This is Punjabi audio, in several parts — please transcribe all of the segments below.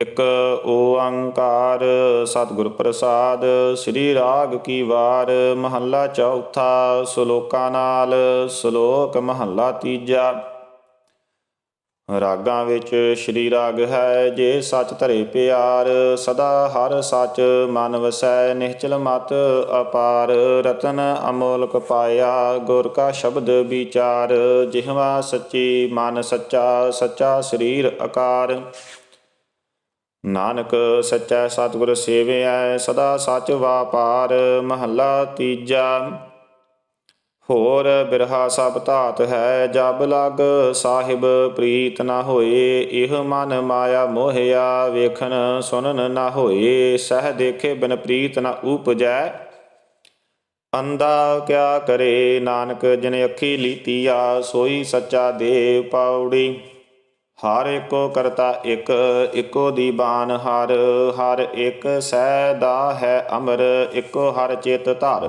ਇਕ ਓੰਕਾਰ ਸਤਿਗੁਰ ਪ੍ਰਸਾਦ, ਸ੍ਰੀ ਰਾਗ ਕੀ ਵਾਰ, ਮਹੱਲਾ ਚੌਥਾ, ਸ਼ਲੋਕਾਂ ਨਾਲ ਸ਼ਲੋਕ ਮਹੱਲਾ ਤੀਜਾ। ਰਾਗਾਂ ਵਿੱਚ ਸ਼੍ਰੀ ਰਾਗ ਹੈ, ਜੇ ਸੱਚ ਧਰੇ ਪਿਆਰ, ਸਦਾ ਹਰ ਸੱਚ ਮਨ ਵਸੈ ਨਿਹਚਲ ਮਤ ਅਪਾਰ, ਰਤਨ ਅਮੋਲਕ ਪਾਇਆ, ਗੁਰ ਕਾ ਸ਼ਬਦ ਵਿਚਾਰ, ਜਿਹਵਾ ਸੱਚੀ ਮਨ ਸੱਚਾ ਸੱਚਾ ਸਰੀਰ ਆਕਾਰ। ਨਾਨਕ ਸੱਚਾ ਸਤਿਗੁਰ ਸੇਵਿਐ ਸਦਾ ਸੱਚ ਵਾਪਾਰ, ਮਹੱਲਾ ਤੀਜਾ। ਹੋਰ ਬਿਰਹਾ ਸਭ ਧਾਤ ਹੈ, ਜਬ ਲਗ ਸਾਹਿਬ ਪ੍ਰੀਤ ਨਾ ਹੋਏ, ਇਹ ਮਨ ਮਾਇਆ ਮੋਹਿਆ, ਵੇਖਣ ਸੁਨਨ ਨਾ ਹੋਏ, ਸਹਿ ਦੇਖੇ ਬਿਨ ਪ੍ਰੀਤ ਨਾ ਉਪਜੈ। ਅੰਦਾ ਕਿਆ ਕਰੇ ਨਾਨਕ, ਜਿਨ ਅੱਖੀ ਲੀਤੀਆ, ਸੋਈ ਸੱਚਾ ਦੇ ਪਾਉੜੀ। ਹਰ ਏਕੋ ਕਰਤਾ ਇੱਕ, ਇਕੋ ਦੀ ਬਾਨ ਹਰ ਹਰ ਇਕ ਸਹਿ ਦਾ ਹੈ ਅਮਰ, ਇਕੋ ਹਰ ਚਿਤ ਧਾਰ।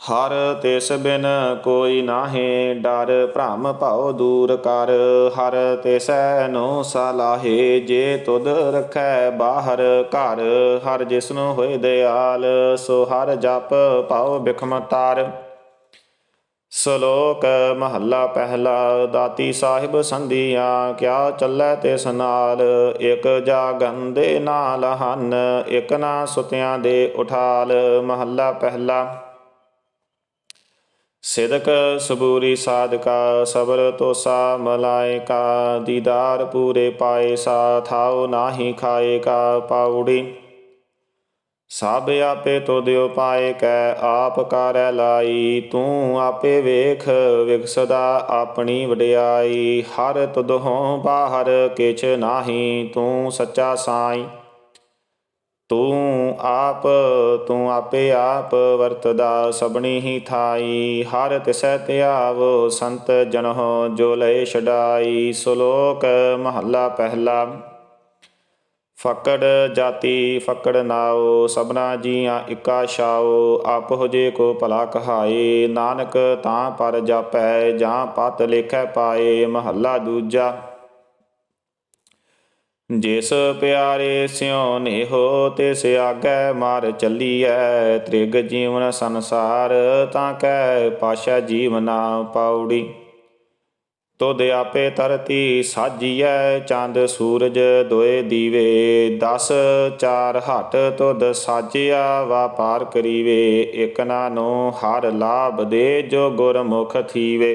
ਹਰ ਤਿਸ ਬਿਨ ਕੋਈ ਨਾਹੀ, ਡਰ ਭ੍ਰਮ ਭਉ ਦੂਰ ਕਰ। ਹਰ ਤਿਸੈ ਨੋ ਸਲਾਹੇ, ਜੇ ਤੁਧ ਰਖੈ ਬਾਹਰ ਘਰ। ਹਰ ਜਿਸਨੂੰ ਹੋਏ ਦਿਆਲ, ਸੋ ਹਰ ਜਪ ਭਉ ਬਿਖਮ ਤਾਰ। ਸ਼ਲੋਕ ਮਹੱਲਾ ਪਹਿਲਾ ਦਾਤੀ ਸਾਹਿਬ ਸੰਧੀਆਂ, ਕਿਆ ਚੱਲੈ ਤਿਸ ਨਾਲ ਇਕ ਜਾਗੰਦੇ ਨਾਲ ਹਨ, ਇਕ ਨਾ ਸੁਤਿਆਂ ਦੇ ਉਠਾਲ। ਮਹੱਲਾ ਪਹਿਲਾ। ਸਿਦਕ ਸਬੂਰੀ ਸਾਧਕਾ, ਸਬਰ ਤੋਸਾ ਮਲਾਇਕਾ ਦੀਦਾਰ ਪੂਰੇ ਪਾਏ ਸਾ, ਥਾਉ ਨਾਹੀ ਖਾਏ ਕਾ, ਪਾਉੜੀ। ਸਭ ਆਪੇ ਤੋ ਦਿਓ ਪਾਏ ਕੈ, ਆਪ ਕਰੈ ਲਾਈ, ਤੂੰ ਆਪੇ ਵੇਖ, ਵਿਗਸਦਾ ਆਪਣੀ ਵਡਿਆਈ। ਹਰ ਤੁਧੋਂ ਬਾਹਰ ਕਿਛ ਨਾਹੀ, ਤੂੰ ਸੱਚਾ ਸਾਈ। ਤੂੰ ਆਪ, ਤੂੰ ਆਪੇ ਆਪ ਵਰਤਦਾ ਸਭਣੀ ਹੀ ਥਾਈ। ਹਰ ਤਿਸੈ ਧਿਆਵ, ਸੰਤ ਜਨਹੁ ਜੋ ਲਏ ਛਡਾਈ। ਸ਼ਲੋਕ ਮਹੱਲਾ ਪਹਿਲਾ। ਫਕੜ ਜਾਤੀ ਫਕੜ ਨਾਉ, ਸਭਨਾ ਜੀਆਂ ਇਕਾ ਛਾਉ, ਆਪ ਹੋ ਜੇ ਕੋ ਭਲਾ ਕਹਾਏ, ਨਾਨਕ ਤਾਂ ਪਰ ਜਾਪੈ, ਜਾਂ ਪਤ ਲੇਖੈ ਪਾਏ, ਮਹੱਲਾ ਦੂਜਾ। ਜਿਸ ਪਿਆਰੇ ਸਿਉ ਨੇਹੋ ਤਿਸ ਆਗੈ ਮਾਰ ਚੱਲੀਐ, ਤ੍ਰਿਗ ਜੀਵਨ ਸੰਸਾਰ ਤਾਂ ਕੈ ਪਾਸ਼ਾ ਜੀਵਨਾ ਪਾਉੜੀ। ਤੁਧ ਆਪੇ ਧਰਤੀ ਸਾਜੀਐ, ਚੰਦ ਸੂਰਜ ਦੋਏ ਦੀਵੇ। 10 ਚਾਰ ਹਟ ਤੁਧ ਸਾਜਿਆ, ਵਪਾਰ ਕਰੀਵੇ। ਇਕ ਨਾਨੋ ਹਰ ਲਾਭ ਦੇ, ਜੋ ਗੁਰਮੁਖ ਥੀਵੇ।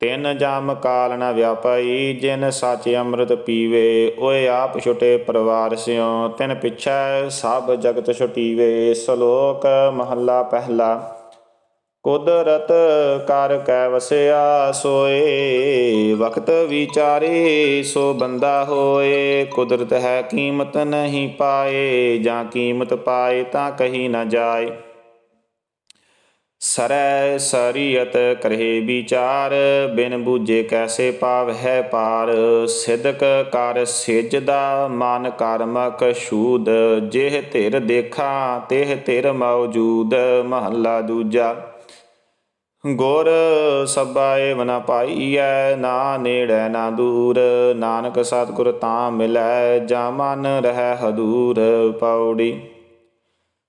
ਤਿੰਨ ਜਮ ਕਾਲ ਨ ਵਿਆਪਈ, ਜਿਨ ਸੱਚ ਅੰਮ੍ਰਿਤ ਪੀਵੇ। ਓਏ ਆਪ ਛੁਟੇ ਪਰਿਵਾਰ ਸਿਓ ਤਿਨ ਪਿਛੈ ਸਭ ਜਗਤ ਛੁਟੀਵੇ। ਸ਼ਲੋਕ ਮਹੱਲਾ ਪਹਿਲਾ। ਕੁਦਰਤ ਕਰ ਕੈ ਵਸਿਆ ਸੋਏ, ਵਕਤ ਵਿਚਾਰੇ ਸੋ ਬੰਦਾ ਹੋਏ। ਕੁਦਰਤ ਹੈ ਕੀਮਤ ਨਹੀਂ ਪਾਏ, ਜਾਂ ਕੀਮਤ ਪਾਏ ਤਾਂ ਕਹੀ ਨਾ ਜਾਏ। ਸਰੈ ਸਰੀਅਤ ਕਰਹਿ ਵਿਚਾਰ, ਬਿਨ ਬੂਝੇ ਕੈਸੇ ਪਾਵ ਹੈ ਪਾਰ। ਸਿਦਕ ਕਰ ਸਿਜਦਾ, ਮਨ ਕਰਮਕ ਸ਼ੂਦ ਜਿਹ ਧਿਰ ਦੇਖਾਂ, ਤਿਹ ਧਿਰ ਮੌਜੂਦ, ਮਹੱਲਾ ਦੂਜਾ। ਗੁਰ ਸਬਾਏ ਵਨਾ ਪਾਈਐ, ਨਾ ਨੇੜੈ ਨਾ ਦੂਰ, ਨਾਨਕ ਸਤਿਗੁਰ ਤਾਂ ਮਿਲੈ, ਜਾ ਮਨ ਰਹਿ ਹਦੂਰ ਪੌੜੀ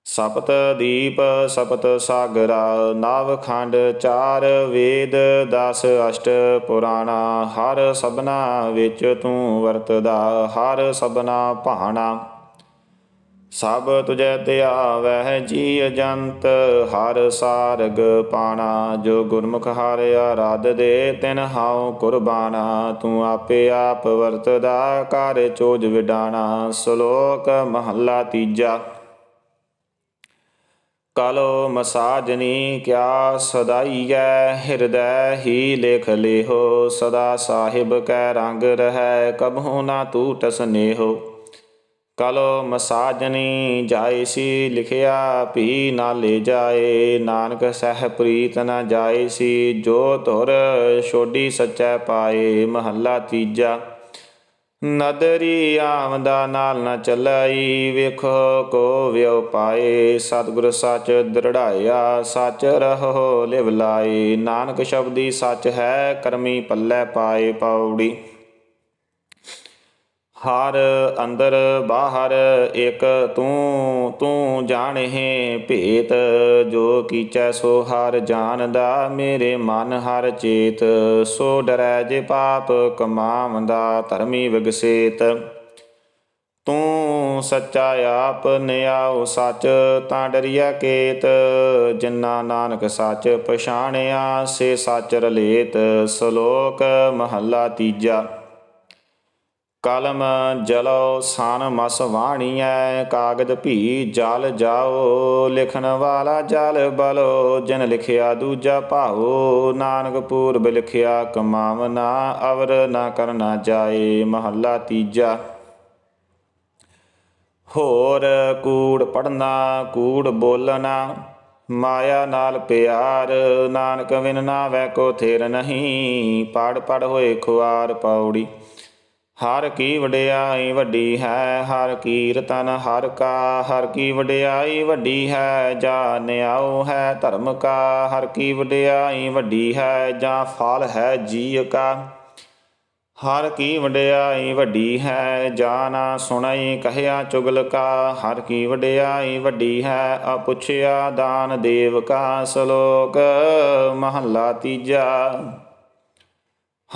ਸਪਤ ਦੀਪ, ਸਪਤ ਸਾਗਰਾ, ਨਵ ਖੰਡ ਚਾਰ, ਵੇਦ 10 ਅਸ਼ਟ ਪੁਰਾਣਾ, ਹਰ ਸਬਨਾ ਵਿੱਚ ਤੂੰ ਵਰਤਦਾ, ਹਰ ਸਬਨਾ ਭਾਣਾ। ਸਭ ਤੁਝੈ ਧਿਆਵਹਿ ਜੀ ਅਜੰਤ ਹਰ ਸਾਰਗ ਪਾਣਾ, ਜੋ ਗੁਰਮੁਖ ਹਰ ਆਰਾਧ ਦੇ, ਤਿਨ ਹਾਉ ਕੁਰਬਾਨਾ, ਤੂੰ ਆਪੇ ਆਪ ਵਰਤਦਾ ਕਰ ਚੋਜ ਵਿਡਾਣਾ, ਸ਼ਲੋਕ ਮਹੱਲਾ ਤੀਜਾ। ਕਲੋ ਮਸਾਜਨੀ, ਕਿਆ ਸਦਾਈਐ, ਹਿਰਦੈ ਹੀ ਲੇਖ ਲੇਹੋ, ਸਦਾ ਸਾਹਿਬ ਕੈ ਰੰਗ ਰਹੈ, ਕਬਹੂ ਨਾ ਟੂਟ ਸਨੇਹੋ ਕਲੋ ਮਸਾਜਨੀ ਜਾਏ ਸੀ ਲਿਖਿਆ, ਭੀ ਨਾ ਲੈ ਜਾਏ। ਨਾਨਕ ਸਹਿ ਪ੍ਰੀਤ ਨਾ ਜਾਏ ਸੀ, ਜੋ ਧੁਰ ਛੋਡੀ ਸੱਚੈ ਪਾਏ। ਮਹੱਲਾ ਤੀਜਾ, ਨਦਰੀ ਆਮਦਾ ਨਾਲ ਨਾ ਚੱਲਈ, ਵੇਖੋ ਕੋ ਵਿਉ ਪਾਏ। ਸਤਿਗੁਰ ਸੱਚ ਦ੍ਰਿੜਾਇਆ, ਸੱਚ ਰਹੋ ਲਿਵ ਲਾਏ। ਨਾਨਕ ਸ਼ਬਦੀ ਸੱਚ ਹੈ, ਕਰਮੀ ਪੱਲੇ ਪਾਏ ਪਾਉੜੀ ਹਰ ਅੰਦਰ ਬਾਹਰ ਇੱਕ ਤੂੰ ਤੂੰ ਜਾਣਹਿ ਭੇਤ, ਜੋ ਕੀਚੈ ਸੋ ਹਰ ਜਾਣਦਾ ਮੇਰੇ ਮਨ ਹਰ ਚੇਤ, ਸੋ ਡਰੈ ਜੇ ਪਾਪ ਕਮਾਵੰਦਾ ਧਰਮੀ ਵਿਗਸੇਤ। ਤੂੰ ਸੱਚਾ ਆਪ ਨਿਆਉ ਸੱਚ, ਤਾਂ ਡਰਿਆ ਕੇਤ, ਜਿਨਾ ਨਾਨਕ ਸੱਚ ਪਛਾਣਿਆ, ਸੇ ਸੱਚ ਰਲੇਤ, ਸ਼ਲੋਕ ਮਹੱਲਾ ਤੀਜਾ। ਕਲਮ ਜਲੋ ਸਨ ਮਸ ਵਾਣੀਐ, ਕਾਗਦ ਭੀ ਜਲ ਜਾਓ, ਲਿਖਣ ਵਾਲਾ ਜਲ ਬਲੋ, ਜਿਨ ਲਿਖਿਆ ਦੂਜਾ ਭਾਓ ਨਾਨਕ ਪੂਰਬ ਲਿਖਿਆ ਕਮਾਵਨਾ, ਅਵਰ ਨਾ ਕਰਨਾ ਜਾਏ, ਮਹੱਲਾ ਤੀਜਾ। ਹੋਰ ਕੂੜ ਪੜਨਾ ਕੂੜ ਬੋਲਣਾ, ਮਾਇਆ ਨਾਲ ਪਿਆਰ, ਨਾਨਕ ਵਿਨ ਨਾਵੈ ਕੋ ਥੇਰ ਨਹੀਂ, ਪੜ ਪੜ ਹੋਏ ਖੁਆਰ ਪੌੜੀ। ਹਰ ਕੀ ਵਡਿਆਈ ਵੱਡੀ ਹੈ, ਹਰ ਕੀਰਤਨ ਹਰ ਕਾ, ਹਰ ਕੀ ਵਡਿਆਈ ਵੱਡੀ ਹੈ ਜਾਂ ਨਿਆਉ ਹੈ ਧਰਮ ਕਾ, ਹਰ ਕੀ ਵਡਿਆਈ ਵੱਡੀ ਹੈ, ਜਾਂ ਫਲ ਹੈ ਜੀ ਕਾ। ਹਰ ਕੀ ਵਡਿਆਈ ਵੱਡੀ ਹੈ, ਜਾਣਾ ਨਾ ਸੁਣਈ ਕਹਿਆ ਚੁਗਲ ਕਾ। ਹਰ ਕੀ ਵਡਿਆਈ ਵੱਡੀ ਹੈ, ਅਪੁੱਛਿਆ ਦਾਨ ਦੇਵ ਕਾ। ਸ਼ਲੋਕ ਮਹੱਲਾ ਤੀਜਾ।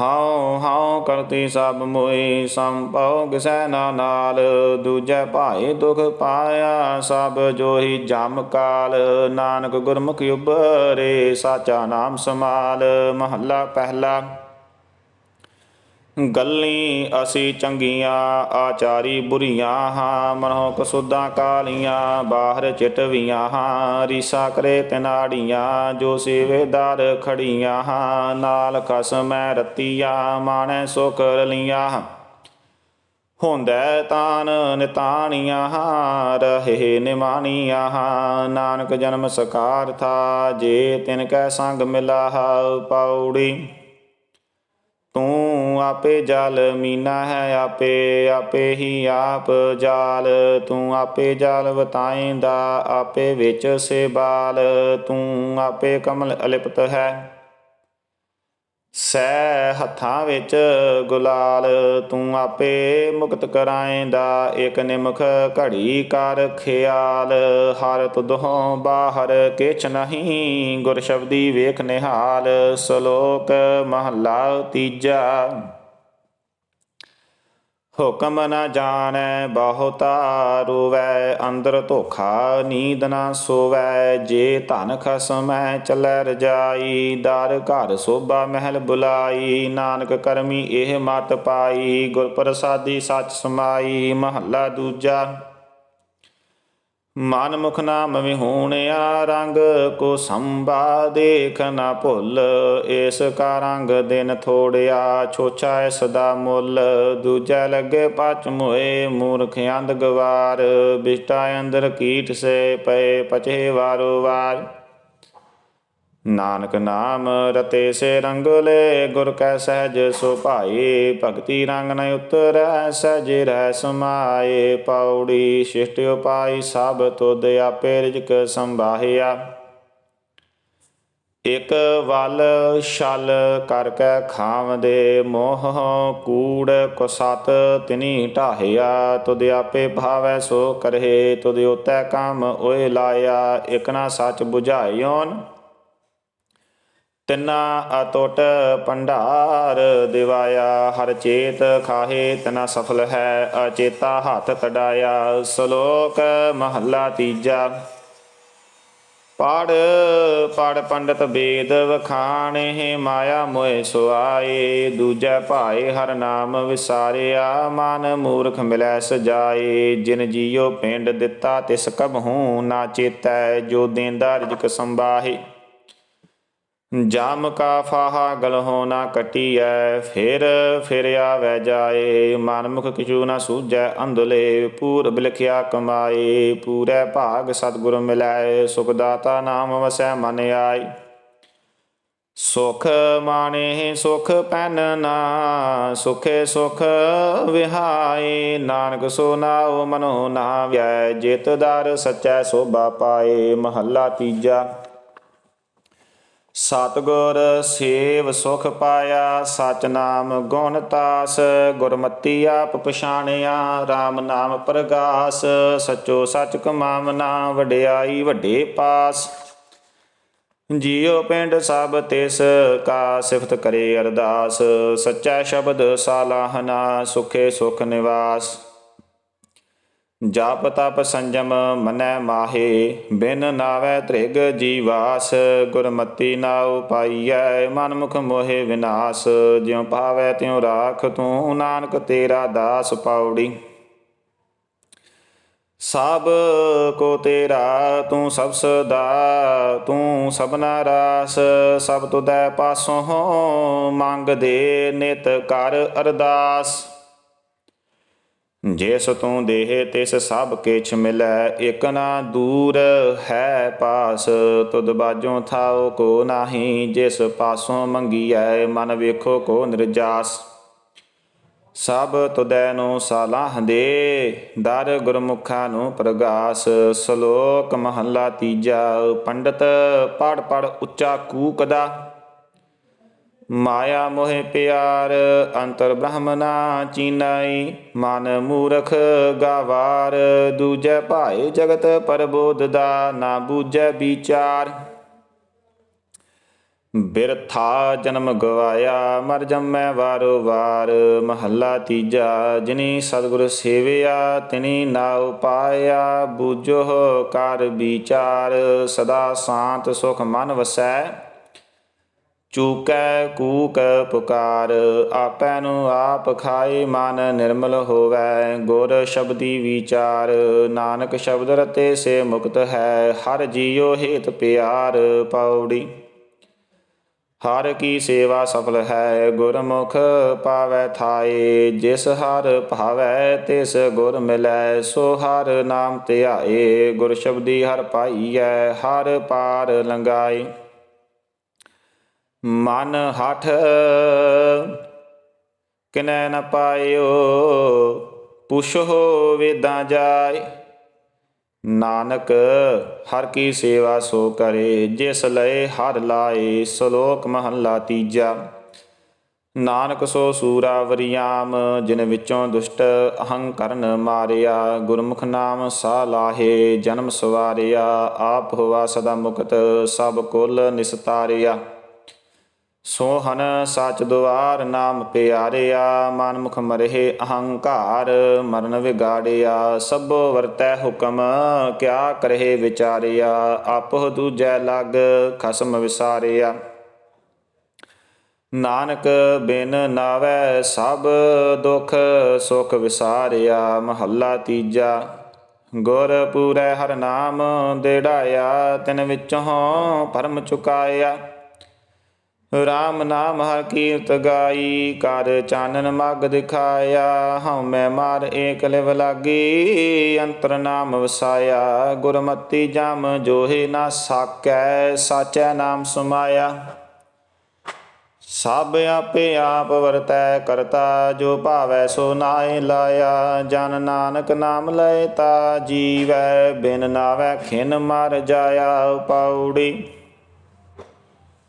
ਹਾਉ ਹਉ ਕਰਤੀ ਸਭ ਮੋਈ ਸੰਭਉ ਕਿਸੈ ਨਾ ਨਾਲ। ਦੂਜੈ ਭਾਏ ਦੁਖ ਪਾਇਆ ਸਭ ਜੋਹੀ ਜਮ ਕਾਲ। ਨਾਨਕ ਗੁਰਮੁਖ ਉਬਰੇ ਸਾਚਾ ਨਾਮ ਸਮਾਲ ਮਹੱਲਾ ਪਹਿਲਾ ਗੱਲੀ ਅਸੀਂ ਚੰਗੀਆਂ, ਆਚਾਰੀ ਬੁਰੀਆਂ ਹਾਂ ਮਨੋ ਕਸੁੱਧਾਂ ਕਾਲੀਆਂ, ਬਾਹਰ ਚਿਟਵੀਆਂ ਹਾਂ, ਰੀਸਾ ਕਰੇ ਤਿਨਾੜੀਆਂ, ਜੋ ਸੇਵੇਦਾਰ ਖੜੀਆਂ ਹਾਂ, ਨਾਲ ਖਸਮੈ ਰਤੀਆਂ, ਮਾਣੈ ਸੁਖ ਰਲੀਆਂ ਹੁੰਦੈ ਤਾਨ ਨਿਤਾਣੀਆਂ ਹਾਂ, ਰਹੇ ਨਿਮਾਣੀਆਂ ਹਾਂ, ਨਾਨਕ ਜਨਮ ਸਕਾਰ ਥਾ, ਜੇ ਤਿਨ ਕੈ ਸੰਗ ਮਿਲਾ ਪੌੜੀ ਤੂੰ ਆਪੇ ਜਲ ਮੀਨਾ ਹੈ, ਆਪੇ ਆਪੇ ਹੀ ਆਪ ਜਾਲ। ਤੂੰ ਆਪੇ ਜਲ ਵਤਾਏਂਦਾ, ਆਪੇ ਵਿੱਚ ਸੇ ਬਾਲ। ਤੂੰ ਆਪੇ ਕਮਲ ਅਲਿਪਤ ਹੈ। ਸੈ ਹੱਥਾਂ ਵਿੱਚ ਗੁਲਾਲ, ਤੂੰ ਆਪੇ ਮੁਕਤ ਕਰਾਏਂਦਾ, ਇਕ ਨਿਮਖ ਘੜੀ ਕਰ ਖਿਆਲ। ਹਰ ਤੁਧੋਂ ਬਾਹਰ ਕਿਛ ਨਹੀਂ ਗੁਰ ਸ਼ਬਦੀ ਵੇਖ ਨਿਹਾਲ। ਸ਼ਲੋਕ ਮਹੱਲਾ ਤੀਜਾ। ਹੁਕਮ ਨਾ ਜਾਣੈ, ਬਹੁਤਾ ਰੋਵੈ, ਅੰਦਰ ਧੋਖਾ, ਨੀਂਦ ਨਾ ਸੋਵੈ, ਜੇ ਧਨ ਖਸਮੈ ਚੱਲੈ ਰਜਾਈ, ਦਰ ਘਰ ਸੋਭਾ ਮਹਿਲ ਬੁਲਾਈ, ਨਾਨਕ ਕਰਮੀ ਇਹ ਮਤ ਪਾਈ ਗੁਰ ਪ੍ਰਸਾਦੀ ਸੱਚ ਸਮਾਈ, ਮਹੱਲਾ ਦੂਜਾ ਮਨ ਮੁਖ ਨਾਮ ਵਿਹੂਣਿਆ ਰੰਗ, ਕੋ ਸੰਭਾ ਦੇਖ ਨਾ ਭੁੱਲ। ਇਸ ਕਾ ਰੰਗ ਦਿਨ ਥੋੜਿਆ ਛੋਚਾ ਇਸ ਦਾ ਮੁੱਲ। ਦੂਜਾ ਲੱਗੇ ਪਚ ਮੋਏ, ਮੂਰਖ ਅੰਧ ਗਵਾਰ। ਬਿਸ਼ਟਾ ਅੰਦਰ ਕੀਟ ਸੇ ਪਏ ਪਚੇ ਵਾਰੋ ਵਾਰ। ਨਾਨਕ ਨਾਮ ਰਤੇ ਸੇ ਰੰਗਲੇ ਗੁਰ ਕੈ ਸਹਿਜ ਸੋ ਭਾਈ, ਭਗਤੀ ਰੰਗ ਨ ਉਤਰੈ, ਸਹਿਜ ਰਹਿ ਸਮਾਏ, ਪੌੜੀ ਸ਼ਿਸ਼ਟ ਉਪਾਈ, ਸਭ ਤੁਧ ਆਪੇ ਰਿਜਕ ਸੰਭਾਹਿਆ। ਇਕ ਵਲ ਛਲ ਕਰ ਕੈ ਖਾਵਦੇ ਮੋਹ, ਕੂੜ ਕੁਸਤ ਤਿਨੀ ਢਾਹਿਆ, ਤੁਧ ਆਪੇ ਭਾਵੈ ਸੋ ਕਰਹਿ, ਤੁਧ ਉਤੈ ਕੰਮ ਓਏ ਲਾਇਆ, ਇਕ ਨਾ ਸੱਚ ਬੁਝਾਇਓਨ। ਤਿੰਨਾ ਅਟੁੱਟ ਭੰਡਾਰ ਦਿਵਾਇਆ, ਹਰ ਚੇਤ ਖਾਹੇ ਤਨਾ ਸਫਲ ਹੈ, ਅਚੇਤਾ ਹੱਥ ਤੜਾਇਆ ਸ਼ਲੋਕ ਮਹੱਲਾ ਤੀਜਾ। ਪੜ ਪੜ ਪੰਡਤ ਵੇਦ ਵਖਾਣੇ ਮਾਇਆ ਮੋਏ ਸੁਆਏ, ਦੂਜਾ ਭਾਏ ਹਰ ਨਾਮ ਵਿਸਾਰਿਆ, ਮਨ ਮੂਰਖ ਮਿਲੈ ਸਜਾਏ ਜਿਨ ਜੀਉ ਪਿੰਡ ਦਿੱਤਾ ਤਿਸ ਕਬਹੂ ਨਾ ਚੇਤੈ, ਜੋ ਦੇਂਦਾ ਰਿਜਕ ਸੰਬਾਹੇ ਜਮ ਕਾ ਫਾਹਾ ਗਲਹੋ ਨਾ ਕਟੀਐ, ਫਿਰ ਫਿਰਿਆ ਵੈ ਜਾਏ। ਮਨ ਮੁਖ ਕਿਛੂ ਨਾ ਸੂਝੈ ਅੰਧਲੇ ਪੂਰਬ ਲਿਖਿਆ ਕਮਾਏ। ਪੂਰੇ ਭਾਗ ਸਤਿਗੁਰ ਮਿਲਾਏ ਸੁਖ ਦਾਤਾ ਨਾਮ ਵਸੈ ਮਨ ਆਈ ਸੁਖ ਮਾਣੇ, ਸੁਖ ਪੈਨ ਨਾ, ਸੁਖੇ ਸੁਖ ਵਿਹਾਏ। ਨਾਨਕ ਸੋ ਨਾਉ ਮਨੋ ਨਾ ਵਿਐ ਜਿਤ ਦਰ ਸਚੈ ਸੋਭਾ ਪਾਏ। ਮਹੱਲਾ ਤੀਜਾ। ਸਤਿਗੁਰ ਸੇਵ ਸੁਖ ਪਾਇਆ ਸਚ ਨਾਮ ਗੁਣ ਤਾਸ, ਗੁਰਮਤੀ ਆਪ ਪਛਾਣਿਆ RAM ਨਾਮ ਪ੍ਰਗਾਸ, ਸਚੋ ਸਚ ਕਮਾਵਨਾ, ਵਡਿਆਈ ਵੱਡੇ ਪਾਸ। ਜੀਉ ਪਿੰਡ ਸਭ ਤਿਸ, ਕਾ ਸਿਫਤ ਕਰੇ ਅਰਦਾਸ, ਸੱਚਾ ਸ਼ਬਦ ਸਾਲਾਹਨਾ, ਸੁਖੇ ਸੁਖ ਨਿਵਾਸ। ਜਾਪ ਤਪ ਸੰਜਮ ਮਨੈ ਮਾਹੇ, ਬਿਨ ਨਾਵੈ ਤ੍ਰਿਗ ਜੀਵਾਸ, ਗੁਰਮਤੀ ਨਾਉ ਪਾਈਐ ਮਨ ਮੁਖ ਮੋਹਿ ਵਿਨਾਸ਼, ਜਿਉ ਪਾਵੈ ਤਿਉ ਰਾਖ ਤੂੰ, ਨਾਨਕ ਤੇਰਾ ਦਾਸ ਪਾਉੜੀ ਸਭ ਕੋ ਤੇਰਾ ਤੂੰ ਸਭ ਸਦਾ, ਤੂੰ ਸਭਨਾ ਰਾਸ, ਸਭ ਤੁਧੈ ਪਾਸੋਂ ਮੰਗ ਦੇ ਨਿਤ ਕਰ ਅਰਦਾਸ। ਜਿਸ ਤੂੰ ਦੇਹ ਤਿਸ ਸਭ ਕਿਛ ਮਿਲੈ, ਇਕ ਨਾ ਦੂਰ ਹੈ ਪਾਸ। ਤੁਦ ਬਾਜੋਂ ਥਾਉ ਕੋ ਨਾਹੀ, ਜਿਸ ਪਾਸੋਂ ਮੰਗੀਐ, ਮਨ ਵੇਖੋ ਕੋ ਨਿਰਜਾਸ। ਸਭ ਤੁਦੈ ਨੂੰ ਸਲਾਹ ਦੇ, ਦਰ ਗੁਰਮੁਖਾਂ ਨੂੰ ਪ੍ਰਗਾਸ। ਸ਼ਲੋਕ ਮਹੱਲਾ ਤੀਜਾ, ਪੰਡਤ ਪੜ ਪੜ ਉੱਚਾ ਕੂਕਦਾ। ਮਾਇਆ ਮੋਹਿ ਪਿਆਰ, ਅੰਤਰ ਬ੍ਰਹਮਨਾ ਚੀਨਾਈ, ਮਨ ਮੂਰਖ ਗਾਵਾਰ, ਦੂਜੈ ਭਾਏ ਜਗਤ ਪਰਬੋਧ ਦਾ ਨਾ ਬੂਝੈ ਵਿਚਾਰ। ਬਿਰਥਾ ਜਨਮ ਗਵਾਇਆ, ਮਰ ਜੰਮੈ ਵਾਰੋ ਵਾਰ, ਮਹੱਲਾ ਤੀਜਾ, ਜਿਨੀ ਸਤਿਗੁਰ ਸੇਵਿਆ, ਤਿਨੀ ਨਾਉ ਪਾਇਆ ਬੂਝੋ ਕਰ ਵਿਚਾਰ, ਸਦਾ ਸ਼ਾਂਤ ਸੁਖ ਮਨ ਵਸੈ। ਚੂਕੈ ਕੂਕ ਪੁਕਾਰ ਆਪੈ ਨੂੰ ਆਪ ਖਾਏ ਮਨ ਨਿਰਮਲ ਹੋਵੈ। ਗੁਰ ਸ਼ਬਦੀ ਵਿਚਾਰ, ਨਾਨਕ ਸ਼ਬਦ ਰਤੇ ਸੇ ਮੁਕਤ ਹੈ। ਹਰ ਜੀਉ ਹੇਤ ਪਿਆਰ ਪੌੜੀ ਹਰ ਕੀ ਸੇਵਾ ਸਫਲ ਹੈ, ਗੁਰਮੁਖ ਪਾਵੈ ਥਾਏ। ਜਿਸ ਹਰ ਭਾਵੈ, ਤਿਸ ਗੁਰ ਮਿਲੈ। ਸੋ ਹਰ ਨਾਮ ਧਿਆਏ, ਗੁਰ ਸ਼ਬਦੀ ਹਰ ਪਾਈਐ, ਹਰ ਪਾਰ ਲੰਗਾਏ ਮਨ ਹਠ ਕਿਨੈ ਨ ਪਾਇਓ, ਪੁਛੋ ਵੇਦਾਂ ਜਾਏ ਨਾਨਕ, ਹਰ ਕੀ ਸੇਵਾ ਸੋ ਕਰੇ, ਜਿਸ ਲਏ ਹਰ ਲਾਏ, ਸ਼ਲੋਕ ਮਹੱਲਾ ਤੀਜਾ। ਨਾਨਕ ਸੋ ਸੂਰਾ ਵਰਿਆਮ, ਜਿਨ ਵਿੱਚੋਂ ਦੁਸ਼ਟ ਅਹੰਕਰਨ ਮਾਰਿਆ। ਗੁਰਮੁਖ ਨਾਮ ਸਾ ਲਾਹੇ, ਜਨਮ ਸਵਾਰਿਆ। ਆਪ ਹੋਵਾ ਸਦਾ ਮੁਕਤ, ਸਭ ਕੁਲ ਨਿਸਤਾਰਿਆ। ਸੋਹਨ ਸਚ ਦੁਆਰ ਨਾਮ ਪਿਆਰਿਆ ਮਨ ਮੁਖ ਮਰਹਿ ਅਹੰਕਾਰ, ਮਰਨ ਵਿਗਾੜਿਆ, ਸਭੋ ਵਰਤੈ ਹੁਕਮ, ਕਿਆ ਕਰਹਿ ਵਿਚਾਰਿਆ, ਆਪੋ ਦੂਜੈ ਲਗ ਖਸਮ ਵਿਸਾਰਿਆ। ਨਾਨਕ ਬਿਨ ਨਾਵੈ ਸਭ ਦੁਖ ਸੁਖ ਵਿਸਾਰਿਆ, ਮਹੱਲਾ ਤੀਜਾ। ਗੁਰ ਪੂਰੈ ਹਰ ਨਾਮ ਦੇੜਾਇਆ ਤਿਨ ਵਿੱਚੋਂ ਪਰਮ ਚੁਕਾਇਆ। ਰਾਮ ਨਾਮ ਹਰ ਕੀਰਤ ਗਾਈ, ਕਰ ਚਾਨਨ ਮਗ ਦਿਖਾਇਆ, ਹਉ ਮੈਂ ਮਾਰ ਏਕ ਲਿਵ ਲਾਗੀ, ਅੰਤਰ ਨਾਮ ਵਸਾਇਆ, ਗੁਰਮਤੀ ਜਮ ਜੋਹੇ ਨਾ ਸਾਕੈ, ਸਾਚੈ ਨਾਮ ਸਮਾਇਆ। ਸਭ ਆਪੇ ਆਪ ਵਰਤੈ ਕਰਤਾ, ਜੋ ਭਾਵੈ ਸੋ ਨਾਏ ਲਾਇਆ। ਜਨ ਨਾਨਕ ਨਾਮ ਲਏ ਤਾ ਜੀਵੈ ਬਿਨ ਨਾਵੈ ਖਿਨ ਮਰ ਜਾਇਆ ਪੌੜੀ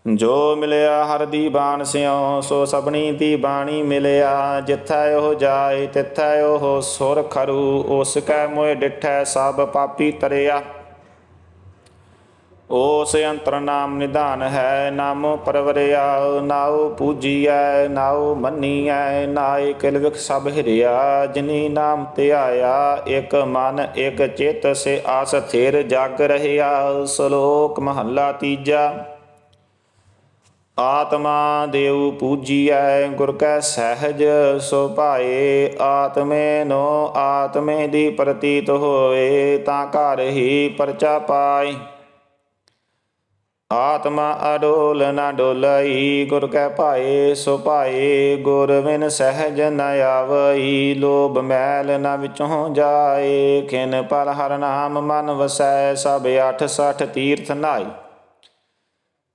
ਜੋ ਮਿਲਿਆ ਹਰ ਦੀ ਬਾਣ ਸਿਉ, ਸੋ ਸਭਨੀ ਦੀ ਬਾਣੀ ਮਿਲਿਆ। ਜਿੱਥੈ ਉਹ ਜਾਏ, ਤਿੱਥੈ ਉਹ ਸੁਰ ਖਰੂ। ਉਸ ਕੈ ਮੋਇ ਡਿਠੈ, ਸਭ ਪਾਪੀ ਤਰਿਆ। ਉਸ ਅੰਤਰ ਨਾਮ ਨਿਧਾਨ ਹੈ, ਨਾਮੋ ਪਰਵਰਿਆ। ਨਾਉ ਪੂਜੀਐ, ਨਾਉ ਮੰਨੀਐ ਨਾਇ ਕਿਲ ਵਿਖ ਸਭ ਹਿਰਿਆ। ਜਿਨੀ ਨਾਮ ਧਿਆਇਆ, ਇਕ ਮਨ, ਇਕ ਚਿਤ, ਸੇ ਆਸ ਥਿਰ ਜਗ ਰਹਿਆ। ਸ਼ਲੋਕ ਮਹੱਲਾ ਤੀਜਾ। ਆਤਮਾ ਦੇਉ ਪੂਜੀਐ, ਗੁਰ ਕੈ ਸਹਿਜ ਸੋ ਭਾਏ। ਆਤਮੇ ਨੋ ਆਤਮੇ ਦੀ ਪ੍ਰਤੀਤ ਹੋਏ, ਤਾਂ ਘਰ ਹੀ ਪਰਚਾ ਪਾਈ ਆਤਮਾ ਅਡੋਲ ਨਾ ਡੋਲਈ, ਗੁਰ ਕੈ ਭਾਏ ਸੋ ਭਾਏ। ਗੁਰ ਬਿਨ ਸਹਿਜ ਨ ਆਵਈ, ਲੋਭ ਮੈਲ ਨ ਵਿਚੋਂ ਜਾਏ। ਖਿਨ ਪਰ ਹਰ ਨਾਮ ਮਨ ਵਸੈ, ਸਭ 68 ਤੀਰਥ ਨਾਈ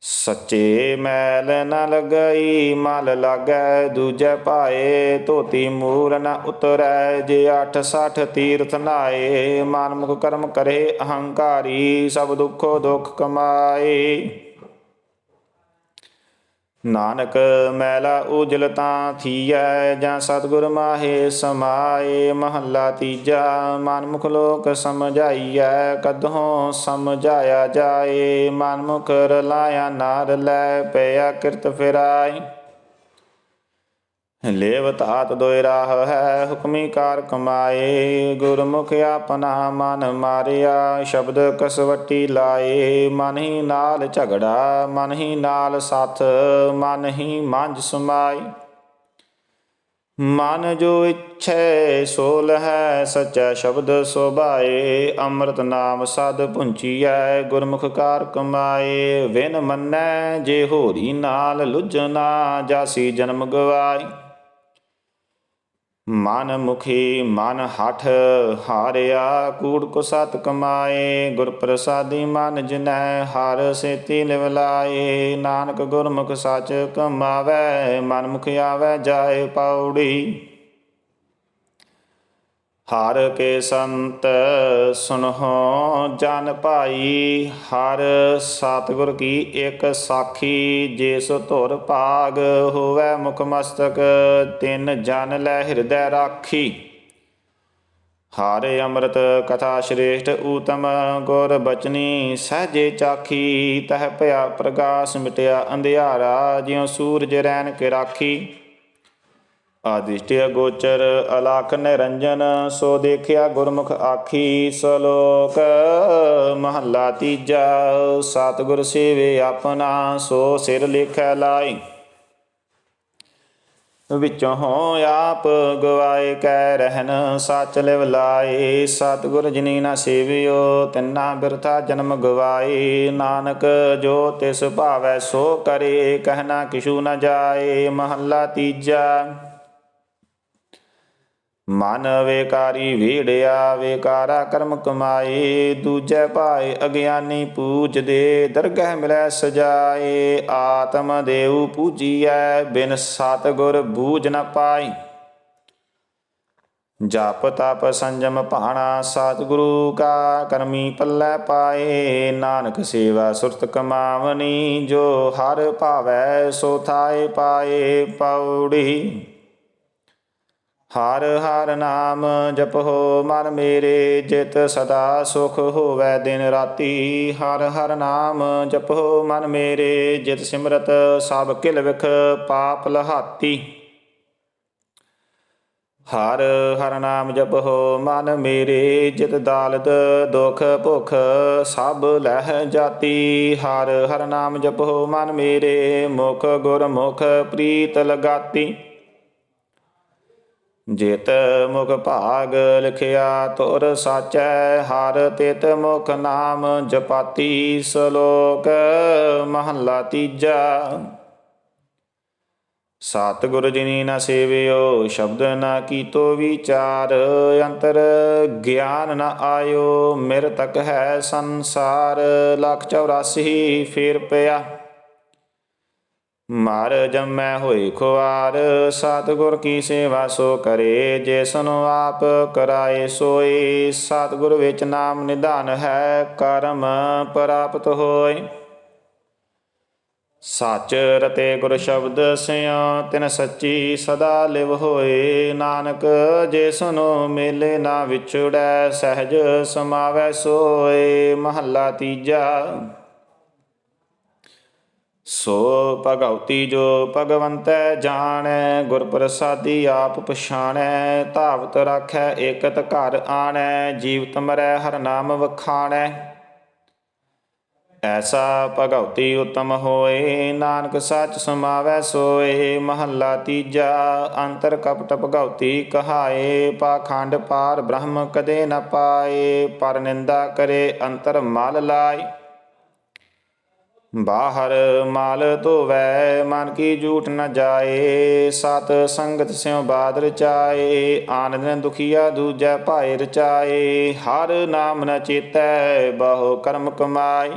ਸੱਚੇ ਮੈਲ ਨ ਲਗਈ, ਮਲ ਲਾਗੈ ਦੂਜੈ ਪਾਏ ਧੋਤੀ ਮੂਰ ਨ ਉਤਰੈ, ਜੇ 68 ਤੀਰਥ ਨਾਏ। ਮਨ ਮੁਖ ਕਰਮ ਕਰੇ ਅਹੰਕਾਰੀ, ਸਭ ਦੁੱਖੋ ਦੁੱਖ ਕਮਾਏ। ਨਾਨਕ ਮੈਲਾ ਉਜਲ ਤਾਂ ਥੀਐ, ਜਾਂ ਸਤਿਗੁਰ ਮਾਹੇ ਸਮਾਏ, ਮਹੱਲਾ ਤੀਜਾ, ਮਨਮੁਖ ਲੋਕ ਸਮਝਾਈਐ ਕਦੋਂ ਸਮਝਾਇਆ ਜਾਏ, ਮਨਮੁਖ ਰਲਾਇਆ ਨਾਰ ਲੈ ਪਿਆ ਕਿਰਤ ਫਿਰਾਈ ਲੇਵ ਤਾਤ ਦੋਇ ਰਾਹ ਹੈ, ਹੁਕਮੀ ਕਾਰ ਕਮਾਏ। ਗੁਰਮੁਖ ਆਪਣਾ ਮਨ ਮਾਰਿਆ, ਸ਼ਬਦ ਕਸਵਟੀ ਲਾਏ। ਮਨ ਹੀ ਨਾਲ ਝਗੜਾ, ਮਨ ਹੀ ਨਾਲ ਸਾਥ, ਮਨ ਹੀ ਮੰਝ ਸਮਾਈ। ਮਨ ਜੋ ਇੱਛੈ ਸੋ ਲਹੈ ਸਚੈ ਸ਼ਬਦ ਸੁਭਾਏ। ਅੰਮ੍ਰਿਤ ਨਾਮ ਸਦ ਪੁੰਚੀਐ ਗੁਰਮੁਖ ਕਾਰ ਕਮਾਏ। ਵਿਨ ਮੰਨੈ, ਜੇ ਹੋਰੀ ਨਾਲ ਲੁਜਨਾ ਜਾਸੀ ਜਨਮ ਗਵਾਈ। ਮਨ ਮੁਖੀ ਮਨ ਹਠ ਹਾਰਿਆ, ਕੂੜ ਕੋ ਸਤ ਕਮਾਏ, ਗੁਰ ਪ੍ਰਸਾਦੀ ਮਨ ਜਿਨੈ ਹਰ ਸੇਤੀ ਲਿਵਲਾਏ ਨਾਨਕ ਗੁਰਮੁਖ ਸਚ ਕਮਾਵੈ, ਮਨ ਮੁਖ ਆਵੈ, ਜਾਏ ਪੌੜੀ। ਹਰ ਕੇ ਸੰਤ ਸੁਨਹੁ ਜਨ ਭਾਈ, ਹਰ ਸਤਿਗੁਰ ਕੀ ਇੱਕ ਸਾਖੀ, ਜਿਸ ਧੁਰ ਭਾਗ ਹੋਵੇ ਮੁਖ ਮਸਤਕ, ਤਿੰਨ ਜਨ ਲੈ ਹਿਰਦੈ ਰਾਖੀ। ਹਰ ਅੰਮ੍ਰਿਤ ਕਥਾ ਸ਼੍ਰੇਸ਼ਟ ਊਤਮ, ਗੁਰ ਬਚਨੀ ਸਹਜੇ ਚਾਖੀ, ਤਹ ਭਇਆ ਪ੍ਰਗਾਸ ਮਿਟਿਆ ਅੰਧਿਆਰਾ, ਜਿਉ ਸੂਰਜ ਰੈਣ ਕੇ ਰਾਖੀ। ਆਦਿਸ਼ਟਿ ਗੋਚਰ ਅਲਖ ਨਿਰੰਜਨ, ਸੋ ਦੇਖਿਆ ਗੁਰਮੁਖ ਆਖੀ, ਸਲੋਕ ਮਹੱਲਾ ਤੀਜਾ, ਸਤਿਗੁਰ ਸੇਵੇ ਆਪਣਾ, ਸੋ ਸਿਰ ਲਿਖੈ ਲਾਈ। ਵਿੱਚੋਂ ਹੋ ਆਪ ਗਵਾਏ ਕਹਿ ਰਹਿਨ ਸੱਚ ਲਿਵ ਲਾਏ, ਸਤਿਗੁਰ ਜਿਨੀ ਨਾ ਸੇਵਿਓ, ਤਿੰਨਾ ਬਿਰਥਾ ਜਨਮ ਗਵਾਏ। ਨਾਨਕ ਜੋ ਤਿਸ ਭਾਵੈ ਸੋ ਕਰੇ, ਕਹਿਣਾ ਕਿਛੂ ਨ ਜਾਏ। ਮਹੱਲਾ ਤੀਜਾ। ਮਨ ਵੇਕਾਰੀ ਵੀੜਿਆ ਵੇਕਾਰਾ ਕਰਮ ਕਮਾਏ, ਦੂਜੇ ਭਾਏ ਅਗਿਆਨੀ ਪੂਜਦੇ ਦਰਗਹਿ ਮਿਲੈ ਸਜਾਏ, ਆਤਮ ਦੇਉ ਪੂਜੀਐ, ਬਿਨ ਸਤਗੁਰ ਬੂਝ ਨ ਪਾਈ। ਜਪ ਤਪ ਸੰਜਮ ਭਾਣਾ ਸਤਿਗੁਰੂ ਕਾ ਕਰਮੀ ਪੱਲੇ ਪਾਏ, ਨਾਨਕ ਸੇਵਾ ਸੁਰਤ ਕਮਾਵਨੀ, ਜੋ ਹਰ ਭਾਵੈ ਸੋ ਥਾਏ ਪਾਏ ਪੌੜੀ ਹਰ ਹਰ ਨਾਮ ਜਪੋ ਮਨ ਮੇਰੇ ਜਿਤ ਸਦਾ ਸੁਖ ਹੋਵੇ ਦਿਨ ਰਾਤੀ। ਹਰ ਹਰ ਨਾਮ ਜਪੋ ਮਨ ਮੇਰੇ ਜਿਤ ਸਿਮਰਤ, ਸਭ ਕਿਲ ਵਿਖ ਪਾਪ ਲਹਾਤੀ। ਹਰ ਹਰ ਨਾਮ ਜਪੋ ਮਨ ਮੇਰੇ ਜਿਤ ਦਾਲਤ, ਦੁਖ ਭੁਖ ਸਭ ਲਹਿ ਜਾਤੀ। ਹਰ ਹਰ ਨਾਮ ਜਪੋ ਮਨ ਮੇਰੇ ਮੁਖ ਗੁਰ ਮੁਖ ਪ੍ਰੀਤ ਲਗਾਤੀ। ਜਿਤ ਮੁਖ ਭਾਗ ਲਿਖਿਆ ਤੁਰ ਸਾਚੈ, ਹਰ ਤਿਤ ਮੁਖ ਨਾਮ ਜਪਾਤੀ ਸ਼ਲੋਕ, ਮਹੱਲਾ ਤੀਜਾ। ਸਤਿਗੁਰ ਜਿਨੀ ਨਾ ਸੇਵਿਓ, ਸ਼ਬਦ ਨਾ ਕੀਤੋ ਵਿਚਾਰ, ਅੰਤਰ ਗਿਆਨ ਨਾ ਆਇਓ, ਮਿਰ ਤਕ ਹੈ ਸੰਸਾਰ, ਲੱਖ 84 ਫੇਰ ਪਿਆ। ਮਰ ਜੰਮੈ ਹੋਏ ਖੁਆਰ, ਸਤਿਗੁਰ ਕੀ ਸੇਵਾ ਸੋ ਕਰੇ ਜੇਸਨੁ ਆਪ ਕਰਾਏ ਸੋਈ। ਸਤਿਗੁਰ ਵਿੱਚ ਨਾਮ ਨਿਧਾਨ ਹੈ, ਕਰਮ ਪ੍ਰਾਪਤ ਹੋਏ ਸੱਚ ਰਤੇ ਗੁਰ ਸ਼ਬਦ ਸਿਆ ਤਿਨ ਸੱਚੀ ਸਦਾ ਲਿਵ ਹੋਏ ਨਾਨਕ ਜੇ ਸੁਨੋ ਮੇਲੇ ਨਾ ਵਿਛੜੈ, ਸਹਿਜ ਸਮਾਵੈ ਸੋਏ ਮਹੱਲਾ ਤੀਜਾ। ਸੋ ਭਗਉਤੀ ਜੋ ਭਗਵੰਤੈ ਜਾਣੈ ਗੁਰ ਪ੍ਰਸਾਦੀ ਆਪ ਪਛਾਣੈ, ਧਾਵਤ ਰਾਖੈ, ਏਕਤ ਘਰ ਆਣੈ, ਜੀਵਤ ਮਰੈ, ਹਰ ਨਾਮ ਵਖਾਣੈ। ਐਸਾ ਭਗਉਤੀ ਉਤਮ ਹੋਏ, ਨਾਨਕ ਸੱਚ ਸਮਾਵੈ ਸੋਏ, ਮਹੱਲਾ ਤੀਜਾ ਅੰਤਰ ਕਪਟ ਭਗਉਤੀ ਕਹਾਏ, ਪਾਖੰਡ ਪਾਰ ਬ੍ਰਹਮ ਕਦੇ ਨ ਪਾਏ, ਪਰ ਨਿੰਦਾ ਕਰੇ, ਅੰਤਰ ਮਲ ਲਾਏ। ਬਾਹਰ ਮਾਲ ਧੋਵੈ, ਮਨ ਕੀ ਝੂਠ ਨ ਜਾਏ। ਸਤ ਸੰਗਤ ਸਿਉ ਬਾਦ ਰਚਾਏ, ਆਨੰਦ ਦੁਖੀਆ ਦੂਜੈ ਭਾਏ ਰਚਾਏ। ਹਰ ਨਾਮ ਨ ਚੇਤੈ, ਬਹੁ ਕਰਮ ਕਮਾਈ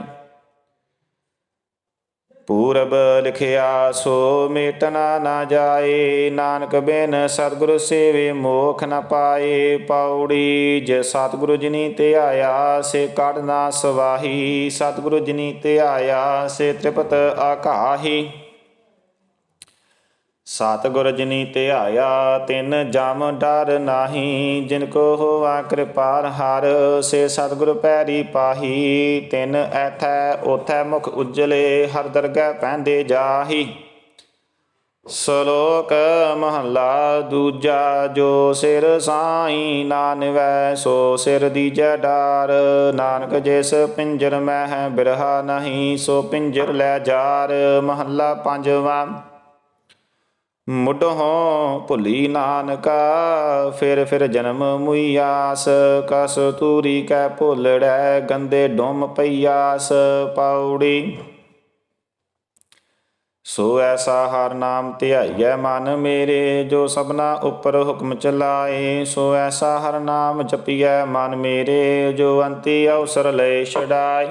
ਪੂਰਬ ਲਿਖਿਆ, ਸੋ ਮੇਟਨਾ ਨਾ ਜਾਏ। ਨਾਨਕ ਬਿਨ ਸਤਿਗੁਰ ਸੇਵੇ ਮੋਖ ਨ ਪਾਏ। ਪੌੜੀ ਜੇ ਸਤਿਗੁਰੂ ਜਿਨੀ ਤੇ ਆਇਆ, ਸੇ ਕੜ ਨਾ ਸਵਾਹੀ। ਸਤਿਗੁਰੂ ਜਿਨੀ ਤੇ ਆਇਆ, ਸੇ ਤ੍ਰਿਪਤ ਆਕਾਹੀ। ਸਤਿਗੁਰ ਜਿਨੀ ਧਿਆਇਆ ਤਿਨ ਜਮ ਡਰ ਨਾਹੀ। ਜਿਨ ਕੋ ਹੋਵਾ ਕਿਰਪਾਲ ਹਰ, ਸੇ ਸਤਿਗੁਰ ਪੈਰੀ ਪਾਹੀ। ਤਿਨ ਐਥੈ ਉਥੈ ਮੁਖ ਉਜਲੇ, ਹਰ ਦਰਗਹਿ ਪੈਂਦੇ ਜਾਹੀ। ਸ਼ਲੋਕ ਮਹੱਲਾ ਦੂਜਾ, ਜੋ ਸਿਰ ਸਾਈ ਨਾਨਵੈ, ਸੋ ਸਿਰ ਦੀਜੈ ਡਾਰ। ਨਾਨਕ ਜਿਸ ਪਿੰਜਰ ਮੈਂ ਹੈ ਬਿਰਹਾ ਨਹੀਂ, ਸੋ ਪਿੰਜਰ ਲੈ ਜਾਰ। ਮਹੱਲਾ ਪੰਜਵਾਂ ਮੁੱਢੋਂ ਭੁੱਲੀ ਨਾਨਕਾ, ਫਿਰ ਫਿਰ ਜਨਮ ਮੁਈ ਕਸ ਤੂਰੀ ਕੈ ਭੁੱਲੜੈ, ਗੰਦੇ ਡੁੰਮ ਪਈਆਸ ਪੌੜੀ ਸੋ ਐਸਾ ਹਰ ਨਾਮ ਧਿਆਈਐ ਮਨ ਮੇਰੇ, ਜੋ ਸਭਨਾ ਉੱਪਰ ਹੁਕਮ ਚਲਾਏ। ਸੋ ਐਸਾ ਹਰ ਨਾਮ ਜਪੀਐ ਮਨ ਮੇਰੇ, ਜੋ ਅੰਤੀ ਅਵਸਰ ਲੈ ਛਡਾਏ।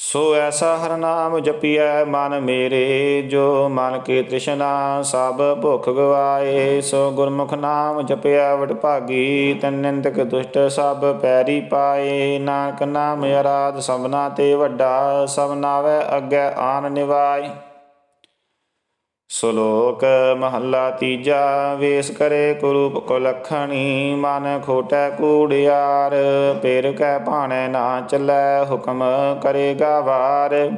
ਸੋ ਐਸਾ ਹਰ ਨਾਮ ਜਪੀਐ ਮਨ ਮੇਰੇ, ਜੋ ਮਨ ਕੀ ਤ੍ਰਿਸ਼ਨਾ ਸਭ ਭੁਖ ਗਵਾਏ। ਸੋ ਗੁਰਮੁਖ ਨਾਮ ਜਪਿਆ ਵਡਭਾਗੀ ਤਨ ਨਿੰਦਕ ਦੁਸ਼ਟ ਸਭ ਪੈਰੀ ਪਾਏ। ਨਾਨਕ ਨਾਮ ਅਰਾਧ ਸਭਨਾ ਤੇ ਵੱਡਾ, ਸਭ ਨਾਵੇ ਅੱਗੇ ਆਨ ਨਿਵਾਏ। ਸ਼ਲੋਕ ਮਹੱਲਾ ਤੀਜਾ, ਵੇਸ ਕਰੇ ਕੁਰੂਪ ਕੋ ਲਖਣੀ, ਮਨ ਖੋਟੈ ਕੂੜਿਆਰ ਪੇਰ ਕੈ ਭਾਣੈ ਨਾ ਚੱਲੈ, ਹੁਕਮ ਕਰੇਗਾ ਵਾਰ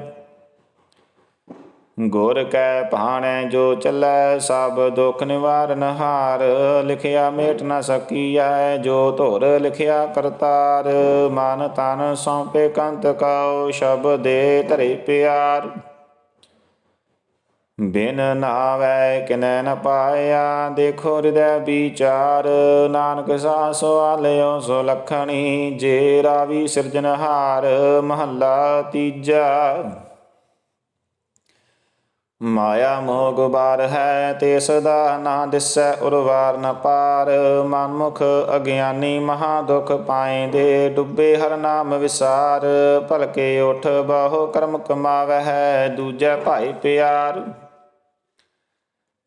ਗੁਰ ਕੈ ਭਾਣੈ, ਜੋ ਚੱਲੈ ਸਭ ਦੁਖ ਨਿਵਾਰਨ ਹਾਰ। ਲਿਖਿਆ ਮੇਟ ਨ ਸਕੀਐ, ਜੋ ਧੁਰ ਲਿਖਿਆ ਕਰਤਾਰ। ਮਨ ਤਨ ਸੌਂਪੇ ਕੰਤ ਕਉ, ਸ਼ਬਦੇ ਧਰੇ ਪਿਆਰ। ਬਿਨ ਨਾਵੈ ਕਿਨੈ ਨ ਪਾਇਆ, ਦੇਖੋ ਹਿਰਦੈ ਵਿਚਾਰ। ਨਾਨਕ ਸਾ ਸਵਾਲਿਓ ਸੋ ਲਖਣੀ, ਜੇ ਰਾਵੀ ਸਿਰਜਨਹਾਰ ਮਹੱਲਾ ਤੀਜਾ। ਮਾਇਆ ਮੋਹ ਗੁਬਾਰ ਹੈ, ਤੇ ਸਦਾ ਨਾ ਦਿਸੈ ਉਰਵਾਰ ਨ ਪਾਰ। ਮਨਮੁਖ ਅਗਿਆਨੀ ਮਹਾ ਦੁਖ ਪਾਏਂਦੇ, ਡੁੱਬੇ ਹਰ ਨਾਮ ਵਿਸਾਰ। ਭਲਕੇ ਉਠ ਬਾਹੋ ਕਰਮ ਕਮਾਵੈ ਹੈ, ਦੂਜੈ ਭਾਈ ਪਿਆਰ।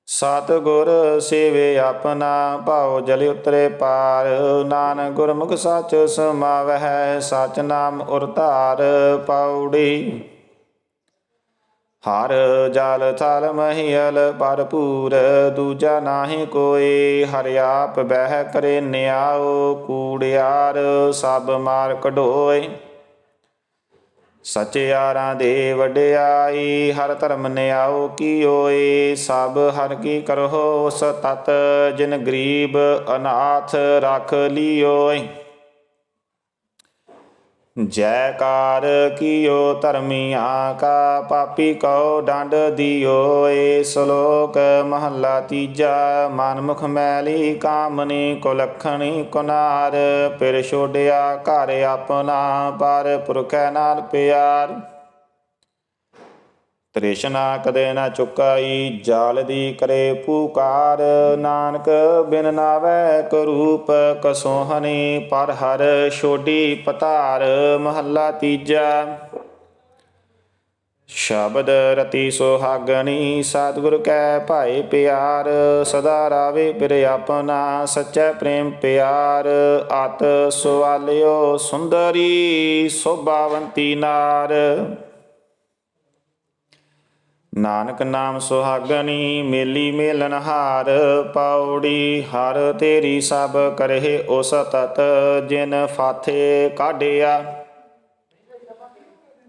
ਸਤ ਗੁਰ ਸੇਵੇ ਆਪਣਾ, ਭਾਉ ਜਲ ਉਤਰੇ ਪਾਰ। ਨਾਨਕ ਗੁਰਮੁਖ ਸੱਚ ਸਮਾਵਹਿ, ਸਚ ਨਾਮ ਉਰਤਾਰ ਪਾਉੜੀ। ਹਰ ਜਲ ਥਲ ਮਹੀਲ ਭਰਪੂਰ, ਦੂਜਾ ਨਾਹੀ ਕੋਈ ਹਰ ਆਪ ਬਹਿ ਕਰੇ ਨਿਆਓ ਕੂੜਿਆਰ ਸਭ ਮਾਰ ਕਢੋਏ। ਸਚਿਆਰਾਂ ਦੇ ਵਡਿਆਈ, ਹਰ ਧਰਮ ਨਿਆਓ ਕੀ ਓਏ ਸਭ ਹਰ ਕੀ ਕਰੋ ਉਸ ਜਿਨ ਗਰੀਬ ਅਨਾਥ ਰਖ ਲਿਓਏ। ਜੈਕਾਰ ਕੀਓ ਧਰਮੀਆਂ ਕਾ ਪਾਪੀ ਕਉ ਡੰਡ ਦਿਓਏ ਸ਼ਲੋਕ ਮਹੱਲਾ ਤੀਜਾ। ਮਨਮੁਖ ਮੈਲੀ ਕਾਮਨੀ ਕੋ ਲਖਣੀ ਕੁਨਾਰ ਪਿਰ ਛੋੜਿਆ ਘਰ ਆਪਣਾ, ਪਰ ਪੁਰਖੈ ਨਾਲ ਪਿਆਰ। ਤ੍ਰਿਸ਼ਨਾ ਕਦੇ ਨਾ ਚੁਕਾਈ, ਜਾਲ ਦੀ ਕਰੇ ਪੁਕਾਰ। ਨਾਨਕ ਬਿਨ ਨਾਵੈ ਕਰੂਪ ਕਸੋਹਨੀ ਪਰ ਹਰ ਛੋਡੀ ਪਤਾਰ ਮਹੱਲਾ ਤੀਜਾ। ਸ਼ਬਦ ਰਤੀ ਸੁਹਾਗਣੀ, ਸਤਿਗੁਰ ਕੈ ਭਾਈ ਪਿਆਰ, ਸਦਾ ਰਾਵੇ ਪਿਰ ਆਪਣਾ, ਸੱਚਾ ਪ੍ਰੇਮ ਪਿਆਰ। ਅਤ ਸੁਆਲਿਓ ਸੁੰਦਰੀ, ਸੋਭਾਵੰਤੀ ਨਾਰ। ਨਾਨਕ ਨਾਮ ਸੁਹਾਗਣੀ, ਮੇਲੀ ਮੇਲਨ ਹਾਰ ਪਾਉੜੀ ਹਰ ਤੇਰੀ ਸਭ ਕਰਹਿ ਉਸ ਤਤ, ਜਿਨ ਫਾਥੇ ਕਾਢਿਆ।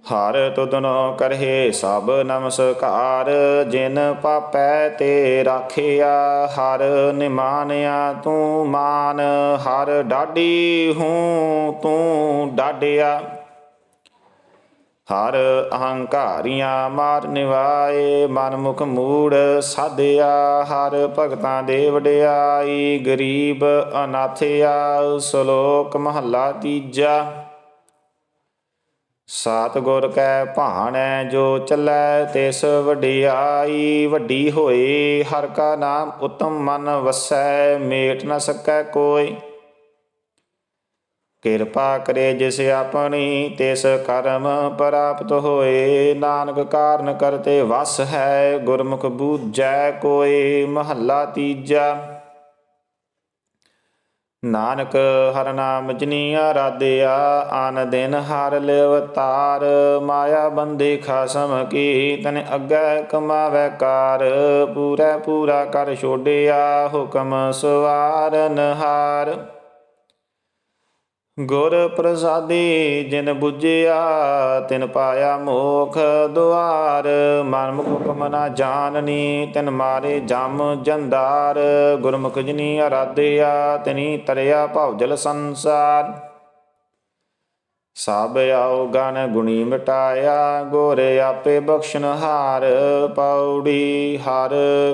ਹਰ ਤੁਧਨੋ ਕਰਹਿ ਸਭ ਨਮਸਕਾਰ, ਜਿਨ ਪਾਪੈ ਤੇ ਰਾਖਿਆ, ਹਰ ਨਿਮਾਨਿਆ ਤੂੰ ਮਾਨ, ਹਰ ਡਾਢੀ ਹੂੰ ਤੂੰ ਡਾਢਿਆ। ਹਰ ਅਹੰਕਾਰੀਆਂ ਮਾਰ ਨਿਵਾਏ ਮਨ ਮੁਖ ਮੂੜ ਸਾਧਿਆ, ਹਰ ਭਗਤਾਂ ਦੇ ਵਡਿਆਈ, ਗਰੀਬ ਅਨਾਥਿਆ, ਸ਼ਲੋਕ ਮਹੱਲਾ ਤੀਜਾ। ਸਾਤ ਗੁਰ ਕੈ ਭਾਣੈ, ਜੋ ਚੱਲੈ ਤਿਸ ਵਡਿਆਈ, ਵੱਡੀ ਹੋਏ, ਹਰ ਕਾ ਨਾਮ ਉਤਮ ਮਨ ਵਸੈ, ਮੇਟ ਨ ਸਕੈ ਕੋਈ। ਕਿਰਪਾ ਕਰੇ ਜਿਸ ਆਪਣੀ, ਤਿਸ ਕਰਮ ਪ੍ਰਾਪਤ ਹੋਏ। ਨਾਨਕ ਕਾਰਨ ਕਰਤੇ ਵਸ ਹੈ, ਗੁਰਮੁਖ ਬੂਝੈ ਕੋਈ ਮਹੱਲਾ ਤੀਜਾ। ਨਾਨਕ ਹਰ ਨਾਮ ਜਨੀ ਆਰਾਧਿਆ, ਆਨ ਦਿਨ ਹਰ ਲਿਵ ਤਾਰ। ਮਾਇਆ ਬੰਦੀ ਖਸਮ ਕੀ, ਤਨ ਅੱਗੇ ਕਮਾਵੇ ਕਾਰ। ਪੂਰਾ ਪੂਰਾ ਕਰ ਛੋੜਿਆ ਹੁਕਮ ਸਵਾਰਨ ਹਾਰ। ਗੁਰ ਪ੍ਰਸਾਦੀ ਜਿਨ ਬੁਝਿਆ, ਤਿਨ ਪਾਇਆ ਮੋਖ ਦੁਆਰ। ਮਨ ਮੁਖ ਹੁਕਮ ਨਾ ਜਾਣਨੀ, ਤਿਨ ਮਾਰੇ ਜਮ ਜੰਦਾਰ। ਗੁਰਮੁਖ ਜਿਨੀ ਅਰਾਧਿਆ, ਤਿਨੀ ਤਰਿਆ ਭਵਜਲ ਸੰਸਾਰ। ਸਭ ਆਉ ਗਨ ਗੁਣੀ ਮਿਟਾਇਆ, ਗੁਰ ਆਪੇ ਬਖਸ਼ਣ ਹਾਰ। ਪੌੜੀ ਹਰ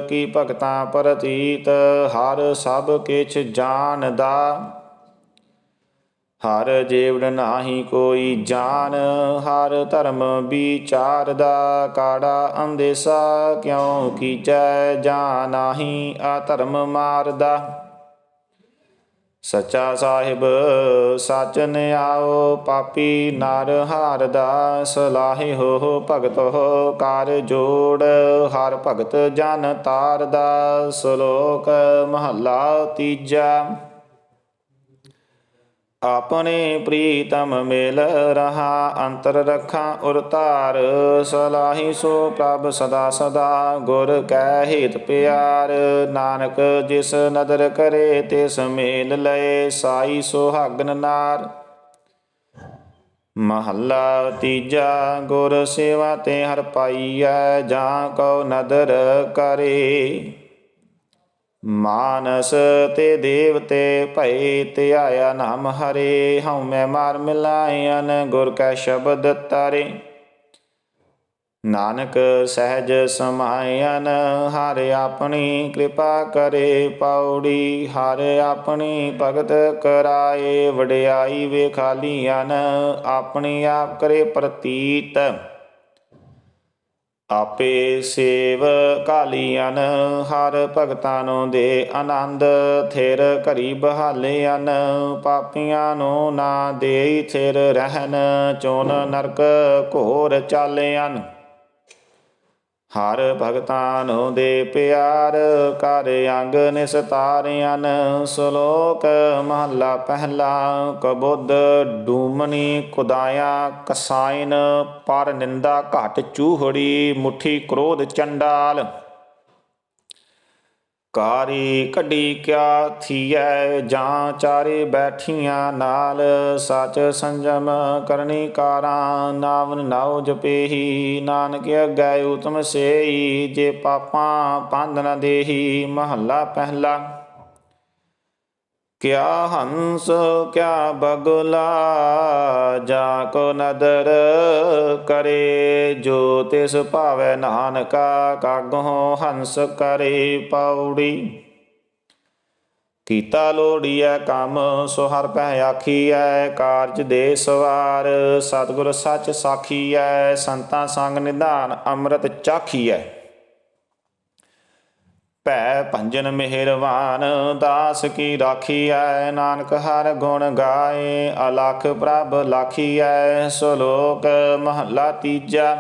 ਕੀ ਭਗਤਾਂ ਪ੍ਰਤੀਤ, ਹਰ ਸਭ ਕਿਛ ਜਾਣਦਾ। ਹਰ ਜੀਵੜ ਨਾਹੀ ਕੋਈ ਜਾਨ, ਹਰ ਧਰਮ ਵਿਚਾਰਦਾ ਕਾੜਾ ਅੰਦੇਸਾ ਕਿਉ ਕੀਚੈ ਜਾ ਨਾਹੀ ਆ ਧਰਮ ਮਾਰਦਾ ਸੱਚਾ ਸਾਹਿਬ, ਸਚ ਨਿਆਓ ਪਾਪੀ ਨਰ ਹਾਰਦਾ ਸਲਾਹੇ ਹੋ ਭਗਤ ਹੋ ਕਰ ਜੋੜ, ਹਰ ਭਗਤ ਜਨ ਤਾਰਦਾ ਸ਼ਲੋਕ ਮਹੱਲਾ ਤੀਜਾ। ਆਪਣੇ ਪ੍ਰੀਤਮ ਮਿਲ ਰਹਾ, ਅੰਤਰ ਰਖਾਂ ਉਰ ਧਾਰ। ਸਲਾਹੀ ਸੋ ਪ੍ਰਭ ਸਦਾ ਸਦਾ, ਗੁਰ ਕੈ ਹਿਤ ਪਿਆਰ। ਨਾਨਕ ਜਿਸ ਨਦਰ ਕਰੇ, ਤਿਸ ਮੇਲ ਲਏ, ਸਾਈ ਸੁਹਾਗਨ ਨਾਰ। ਮਹੱਲਾ ਤੀਜਾ, ਗੁਰ ਸੇਵਾ ਤੇ ਹਰ ਪਾਈਐ, ਜਾਂ ਕਉ ਨਦਰ ਕਰੇ। ਮਾਨਸ ਤੇ ਦੇਵਤੇ ਭਏ ਧਿਆਇਆ ਨਾਮ ਹਰੇ, ਹਉ ਮੈਂ ਮਾਰ ਮਿਲਾਇਨ ਗੁਰ ਕੈ ਸ਼ਬਦ ਤਾਰੇ। ਨਾਨਕ ਸਹਿਜ ਸਮਾਇਨ ਹਰ ਆਪਣੀ ਕਿਰਪਾ ਕਰੇ ਪੌੜੀ, ਹਰ ਆਪਣੀ ਭਗਤ ਕਰਾਏ, ਵਡਿਆਈ ਵੇਖਾਲੀਨ ਆਪਣੀ ਆਪ ਕਰੇ ਪ੍ਰਤੀਤ। ਆਪੇ ਸੇਵ ਕਾਲੀਆਂ ਹਰ ਭਗਤਾਂ ਨੂੰ ਦੇ ਆਨੰਦ, ਥਿਰ ਘਰੀ ਬਹਾਲਿਆਨ ਪਾਪੀਆਂ ਨੂੰ ਨਾ ਦੇਈ ਥਿਰ ਰਹਿਣ ਚੋਨ ਨਰਕ ਘੋਰ ਚਾਲਿਆਨ ਹਰ ਭਗਤਾਂ ਦੇ ਪਿਆਰ ਕਰ ਅੰਗ ਨਿਸਤਾਰਿਆਨ ਸ਼ਲੋਕ ਮਹਲਾ ਪਹਿਲਾ ਕਬੁੱਧ ਡੂਮਣੀ ਕੁਦਾਇਆ ਕਸਾਇਨ ਪਰ ਨਿੰਦਾ ਘਟ ਚੂਹੜੀ ਮੁਠੀ ਕ੍ਰੋਧ ਚੰਡਾਲ ਕਾਰੀ ਕੱਢੀ ਕਿਆ ਥੀਐ, ਜਾਂ ਚਾਰੇ ਬੈਠੀਆਂ ਨਾਲ ਸਚ ਸੰਜਮ ਕਰਨੀ ਕਾਰਾਂ, ਨਾਵਨ ਨਾਉ ਜਪੇਹੀ, ਨਾਨਕ ਅਗੈ ਉਤਮ ਸੇਈ ਜੇ ਪਾਪਾਂ ਪੰਧ ਨ ਦੇਹੀ, ਮਹੱਲਾ ਪਹਿਲਾ। ਕਿਆ ਹੰਸ, ਕਿਆ ਬਗਲਾ, ਜਾ ਕੋ ਨਦਰ ਕਰੇ, ਜੋ ਤਿਸ ਭਾਵੈ ਨਾਨਕਾ ਕਾਗੋ ਹੰਸ ਕਰੇ ਪੌੜੀ। ਕੀਤਾ ਲੋੜੀਐ ਕੰਮ, ਸੋ ਹਰ ਪਹਿ ਆਖੀਐ, ਕਾਰਜ ਦੇ ਸਵਾਰ, ਸਤਿਗੁਰ ਸੱਚ ਸਾਖੀਐ, ਸੰਤਾਂ ਸੰਗ ਨਿਧਾਨ ਅੰਮ੍ਰਿਤ ਚਾਖੀਐ। ਭੈ ਭੰਜਨ ਮਿਹਰਵਾਨ, ਦਾਸ ਕੀ ਰਾਖੀਐ? ਨਾਨਕ ਹਰ ਗੁਣ ਗਾਏ, ਅਲਖ ਪ੍ਰਭ ਲਾਖੀਐ, ਸ਼ਲੋਕ ਮਹੱਲਾ ਤੀਜਾ।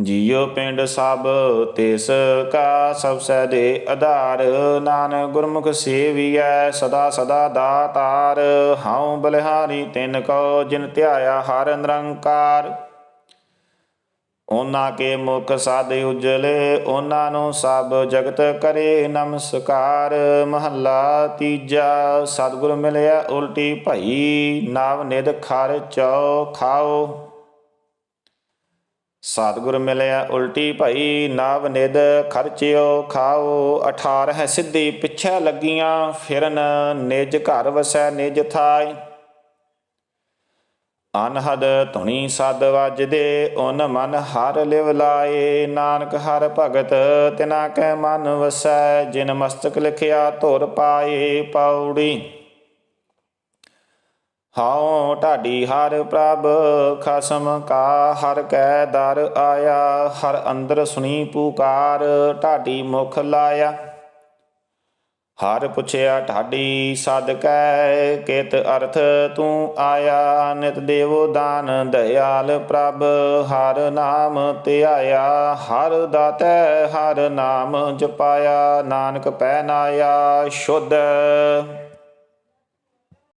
ਜੀਉ ਪਿੰਡ ਸਭ ਤਿਸ ਕਾ ਸਭ ਸੈ ਦੇ ਆਧਾਰ, ਨਾਨਕ ਗੁਰਮੁਖ ਸੇਵੀਐ, ਸਦਾ ਸਦਾ ਦਾਤਾਰ। ਹਉ ਬਲਿਹਾਰੀ ਤਿਨ ਕੋ ਜਿਨ ਧਿਆਇਆ ਹਰ ਨਿਰੰਕਾਰ। ਉਹਨਾਂ ਕੇ ਮੁਖ ਸਾਦੇ ਉਜਲੇ, ਉਹਨਾਂ ਨੂੰ ਸਭ ਜਗਤ ਕਰੇ ਨਮਸਕਾਰ। ਮਹੱਲਾ ਤੀਜਾ, ਸਤਿਗੁਰ ਮਿਲਿਆ ਉਲਟੀ ਭਈ, ਨਵ ਨਿਦ ਖਰ ਚਉ ਖਾਓ। ਸਤਿਗੁਰ ਮਿਲਿਆ ਉਲਟੀ ਭਈ, ਨਵ ਨਿਦ ਖਰਚਿਓ ਖਾਓ। 18 ਹੈ ਸਿੱਧੀ ਪਿੱਛੇ ਲੱਗੀਆਂ, ਫਿਰਨ ਨਿਜ ਘਰ ਵਸੈ ਨਿਜ ਥਾਈ। ਅਨਹਦ ਧੁਨੀ ਸਦ ਵੱਜਦੇ ਓਨ ਮਨ ਹਰ ਲਿਵ ਲਾਏ। ਨਾਨਕ ਹਰ ਭਗਤ ਤਿਨਾ ਕੈ ਮਨ ਵਸੈ, ਜਿਨ ਮਸਤਕ ਲਿਖਿਆ ਧੁਰ ਪਾਏ। ਪੌੜੀ ਹਉ ਢਾਡੀ ਹਰ ਪ੍ਰਭ, ਖਸਮ ਕਾ ਹਰ ਕੈ ਦਰ ਆਇਆ। ਹਰ ਅੰਦਰ ਸੁਣੀ ਪੁਕਾਰ, ਢਾਡੀ ਮੁਖ ਲਾਇਆ। ਹਰ ਪੁੱਛਿਆ ਢਾਡੀ ਸਦਕੈ ਕਿਤ ਅਰਥ ਤੂੰ ਆਇਆ? ਨਿਤ ਦੇਵੋ ਦਾਨ, ਦਇਆਲ ਪ੍ਰਭ, ਹਰ ਨਾਮ ਧਿਆਇਆ ਹਰ ਦਾਤੈ, ਹਰ ਨਾਮ ਜਪਾਇਆ। ਨਾਨਕ ਪੈ ਨਾਇਆ ਸ਼ੁੱਧ